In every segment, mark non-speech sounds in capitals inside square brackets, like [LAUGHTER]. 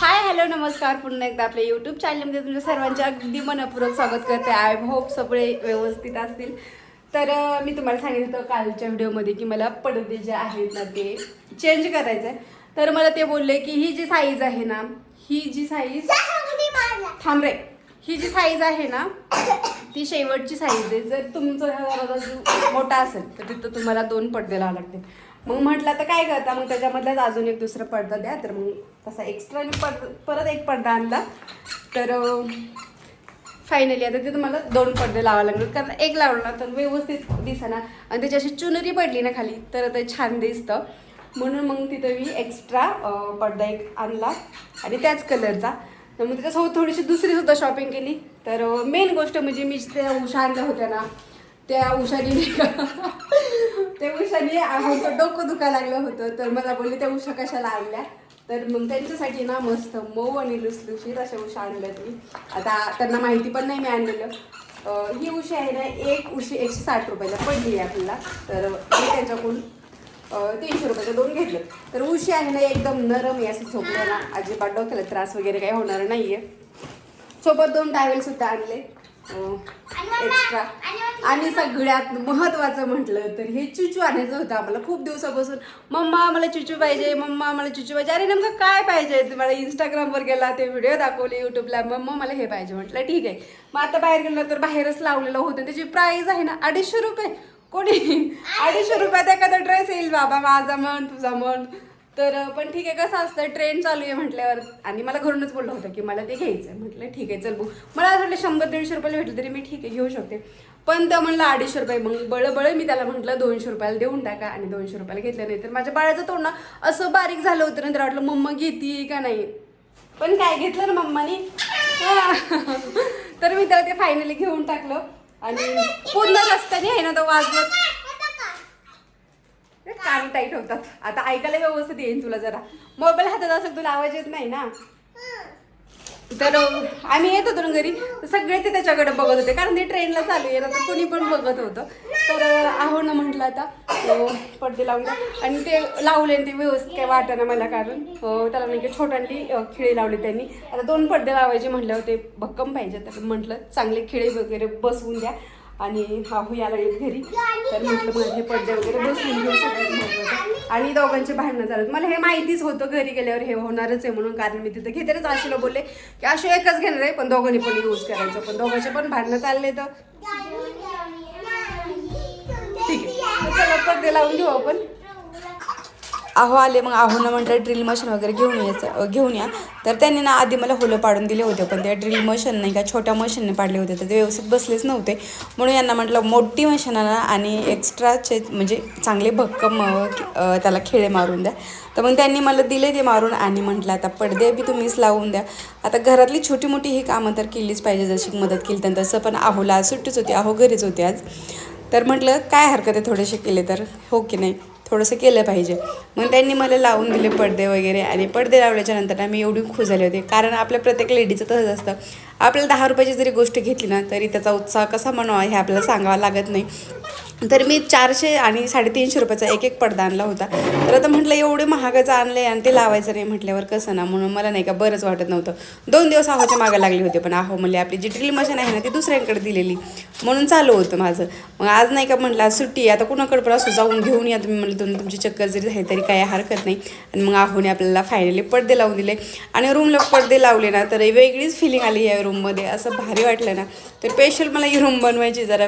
Hi hello नमस्कार. पुन्हा एकदा आपल्या यूट्यूब चॅनलमध्ये तुमच्या सर्वांचे अगदी मनपूर्वक स्वागत करते. आय होप सगळे व्यवस्थित असतील. तर मी तुम्हाला सांगितलं होतं कालच्या व्हिडिओमध्ये की मला पडदे जे आहेत ना ते चेंज करायचं आहे तर मला ते बोलले की ही जी साईज आहे ना ही जी साईज थांब रे. ही जी साईज आहे ना ती शेवटची साईज आहे. जर तुमचं मोठा असेल तर तिथं तुम्हाला दोन पडदे लावा लागतील. मग म्हटलं तर काय करता? मग त्याच्यामधलाच अजून एक दुसरा पडदा द्या. तर मग तसा एक्स्ट्रा पड परत एक पडदा आणला. तर फायनली आता ते तुम्हाला दोन पडदे लावा लागणार कारण एक लावला तर व्यवस्थित दिसना. आणि त्याची अशी चुनरी पडली ना खाली तर ते छान दिसतं. म्हणून मग तिथं मी एक्स्ट्रा पडदा एक आणला. आणि त्याच कलरचा तर मग त्याच्यासोबत थोडीशी दुसरीसुद्धा शॉपिंग केली. तर मेन गोष्ट म्हणजे मी त्या उषा आणल्या होत्या ना त्या उषाने [LAUGHS] ते त्या उषाने आमचं डोकं दुखायला लागलं होतं. तर मला बोलले त्या उषा कशाला आणल्या? तर मग त्यांच्यासाठी ना मस्त मऊ आणि लुसलुशीत अशा उषा आणल्या मी आता त्यांना माहिती पण नाही मी आणलेलं. ही उशी आहे ना एक उशी एकशे साठ रुपयाला पडली आहे आपल्याला. तर मी त्यांच्याकडून तीनशे रुपयाचं दोन घेतलं. तर उशी आहे ना एकदम नरम आहे असं झोपलं ना. अजिबात डोक्याला त्रास वगैरे काही होणार नाही आहे सोबत दोन टावेलसुद्धा आणले. एक्स्ट्रा. आणि सगळ्यात महत्वाचं म्हटलं तर हे चुचू आणायचं होतं आम्हाला खूप दिवसापासून. मम्मा मला चुचू पाहिजे मम्मा मला चुचू पाहिजे. अरे नेमकं काय पाहिजे? तुम्हाला इंस्टाग्रामवर गेला ते व्हिडिओ दाखवले युट्यूबला मम्मा मला हे पाहिजे म्हटलं. ठीक आहे. मग आता बाहेर गेलं तर बाहेरच लावलेलं होतं. त्याची प्राईस आहे ना अडीचशे रुपये. कोणी? अडीचशे रुपयात एखादा ड्रेस येईल बाबा. माझा म्हण तुझा म्हण. तर पण ठीक आहे कसं असतं ट्रेंड चालू आहे म्हटल्यावर आणि मला घरूनच बोललं होतं की मला ते घ्यायचं आहे म्हटलं ठीक आहे चल बघू. मला असं वाटलं शंभर दीडशे रुपयाला भेटलं तरी मी ठीक आहे घेऊ शकते. पण त्या म्हणलं अडीचशे रुपये मग बळबळ मी त्याला म्हटलं दोनशे रुपयाला देऊन टाका आणि दोनशे रुपयाला घेतलं नाही तर माझ्या बाळाचं तोंड ना असं बारीक झालं होतं नंतर वाटलं मम्मा घेते का नाही? पण काय घेतलं ना मम्मानी? [LAUGHS] तर मी त्याला ते फायनली घेऊन टाकलं. आणि पूर्ण रस्त्याने आहे ना तो वाजवत कान टाईट होतात. आता ऐकायला व्यवस्थित येईन तुला जरा. मोबाईल हातात असेल तुला आवाज येत नाही ना? तर आम्ही येत होतो ना घरी. सगळे ते त्याच्याकडे बघत होते. कारण ते ट्रेनला चालू आहे. ना तर कोणी पण बघत होतं. तर आहो ना म्हटलं आता. पडदे लावून आणि ते लावले आणि ते व्यवस्थित काय वाटणं मला कारण. हो, त्याला नाही की छोटांनी खिळे लावले त्यांनी. आता दोन पडदे लावायचे म्हटल्यावर ते भक्कम पाहिजे तर म्हटलं चांगले खिळे वगैरे बसवून द्या. आणि हाहू हो याला येत घरी. तर म्हटलं माझे पडदे वगैरे बसून घेऊ सगळ्यात महत्वाचं आणि दोघांचे भांडणं झालं मला हे माहितीच होतं घरी गेल्यावर हे होणारच आहे म्हणून कारण मी तिथं घेतेच आशेला बोलले की आशू एकच घेणार आहे पण दोघांनी पण यूज करायचं. पण दोघांचे पण भांडणं चालले तर. ठीक आहे. चला पडदे लावून घेऊ आपण. अहो आले मग अहोनं म्हटलं ड्रिल मशीन वगैरे घेऊन यायचं घेऊन या. तर त्यांनी ना आधी मला होलं पाडून दिले होते पण त्या ड्रिल मशीन नाही का छोट्या मशीनने पाडले होते तर ते व्यवस्थित बसलेच नव्हते. म्हणून यांना म्हटलं मोठी मशीन आणा आणि एक्स्ट्राचे म्हणजे चांगले भक्कम त्याला खेळे मारून द्या. तर मग त्यांनी मला दिले ते मारून आणि म्हटलं आता पडदे बी तुम्हीच लावून द्या. आता घरातली छोटी मोठी ही कामं तर केलीच पाहिजे जशी मदत केली तर तसं पण अहोला सुट्टीच होती अहो घरीच होते आज. तर म्हटलं काय हरकत आहे थोडेसे केले तर? हो की नाही? थोडंसं केलं पाहिजे. मग त्यांनी मला लावून दिले पडदे वगैरे. आणि पडदे लावल्याच्या नंतर ना मी एवढी खुश झाले होते. कारण आपल्या प्रत्येक लेडीचं तसंच असतं. आपल्याला दहा रुपयाची जरी गोष्ट घेतली ना तरी त्याचा उत्साह कसा म्हणावा हे आपल्याला सांगावा लागत नाही. तर मी चारशे आणि साडेतीनशे रुपयाचा एक एक पडदा आणला होता. तर आता म्हटलं एवढे महागाचं आणले आणि ते लावायचं नाही म्हटल्यावर कसं ना? म्हणून मला नाही का बरंच वाटत नव्हतं. दोन दिवस आहोच्या मागं लागले होते पण आहो म्हणले आपली जी ड्रिल मशीन आहे ना ती दुसऱ्यांकडे दिलेली. म्हणून चालू होतं माझं. मग आज नाही का म्हटलं आज सुट्टी आहे. आता कुणाकडे पण असं जाऊन घेऊन या तुम्ही म्हणलं तुम्ही तुमची चक्कर जरी झाली तरी काही हरकत नाही. आणि मग आहोने आपल्याला फायनली पडदे लावून दिले. आणि रूमला पडदे लावले ना तर वेगळीच फिलिंग आली या रूममध्ये असं भारी वाटलं ना. तर स्पेशल मला ही रूम बनवायची जरा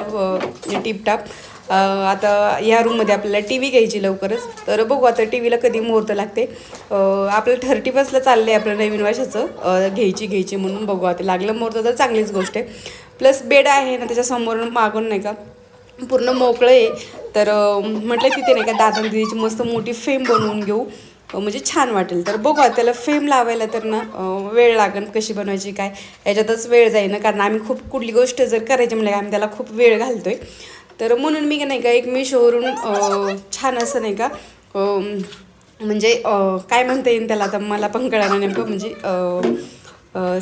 टिपटाप म्हणजे आता या रूममध्ये आपल्याला टी व्ही घ्यायची लवकरच. तर बघू आता टी व्हीला कधी मुहूर्त लागते. आपलं थर्टी फर्स्टला चाललं आहे आपलं नवीन वर्षाचं. घ्यायची घ्यायची म्हणून बघू आता. लागलं मुहूर्त तर चांगलीच गोष्ट आहे. प्लस बेड आहे ना त्याच्यासमोर मागून नाही का पूर्ण मोकळं आहे. तर म्हटलं तिथे नाही का दादा दिदीची मस्त मोठी फेम बनवून घेऊ. म्हणजे छान वाटेल. तर बघू त्याला फेम लावायला तर ना वेळ लागेल कशी बनवायची काय? याच्यातच वेळ जाईल कारण आम्ही खूप कुठली गोष्ट जर करायची म्हणजे आम्ही त्याला खूप वेळ घालतोय. तर म्हणून मी नाही का एक मिशोवरून छान असं नाही का म्हणजे काय म्हणता येईल त्याला आता मला पण कळणार नेमकं म्हणजे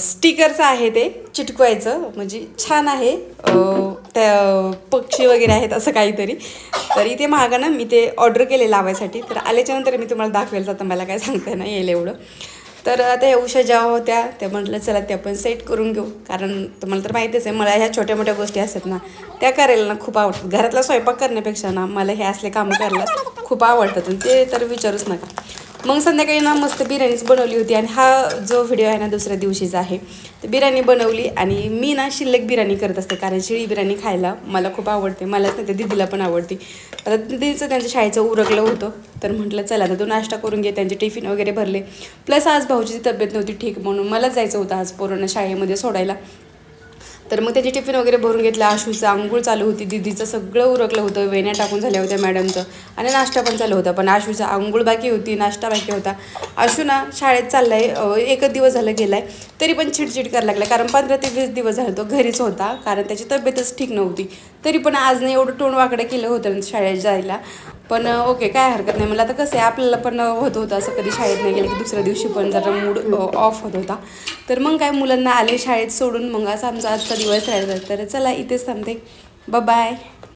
स्टिकरचं आहे ते चिटकवायचं. म्हणजे छान आहे. त्या पक्षी वगैरे आहेत असं काहीतरी. तर इथे मागं ना मी ते ऑर्डर केले लावायसाठी. तर आल्याच्यानंतर मी तुम्हाला दाखवेल. तर आता मला काय सांगता नाही येईल एवढं. तर आता ह्या उषा ज्या होत्या त्या म्हटलं चला त्या पण सेट करून घेऊ. कारण तुम्हाला तर माहितीच आहे मला ह्या छोट्या मोठ्या गोष्टी असतात ना त्या करायला ना खूप आवडतात. घरातला स्वयंपाक करण्यापेक्षा ना मला हे असले कामं करायला खूप आवडतात. आणि ते तर विचारूच नका. मग संध्याकाळी ना मस्त बिर्याणीच बनवली होती आणि हा जो व्हिडिओ आहे ना दुसऱ्या दिवशीचा आहे तर बिर्याणी बनवली आणि मी ना शिल्लक बिर्याणी करत असते कारण शिळी बिर्याणी खायला मला खूप आवडते. मलाच नाही तर दिदीला पण आवडते. आता दिदीचं त्यांच्या शाळेचं उरकलं होतं तर म्हटलं चला आता तो नाश्ता करून घे त्यांचे टिफिन वगैरे भरले. प्लस आज भाऊची तब्येत नव्हती ठीक म्हणून मला जायचं होतं आज पोरांना शाळेमध्ये सोडायला. तर मग त्याची टिफिन वगैरे भरून घेतला आशूचं आंघोळ चालू होती दिदीचं सगळं उरकलं होतं वेण्या टाकून झाल्या होत्या मॅडमचं. आणि नाश्ता पण चालू होता पण आशूचं आंघोळ बाकी होती नाश्ता बाकी होता. आशू ना शाळेत चाललाय आहे एकच दिवस झालं गेलाय तरी पण चिडचिड करायला लागला कारण पंधरा ते वीस दिवस झालं तो घरीच होता कारण त्याची तब्येतच ठीक नव्हती. तरी पण आज नाही एवढं तोंड वाकडं केलं होतं शाळेत जायला. पण ओके काय हरकत नाही. मला आता कसं आहे आपल्याला पण होत होतं असं कधी शाळेत नाही गेलं की दुसऱ्या दिवशी पण जरा मूड ऑफ होत होता. तर मग काय मुलांना आले शाळेत सोडून मग असा आमचा आजचा दिवस राहिला. तर चला इथेच थांबते. बाय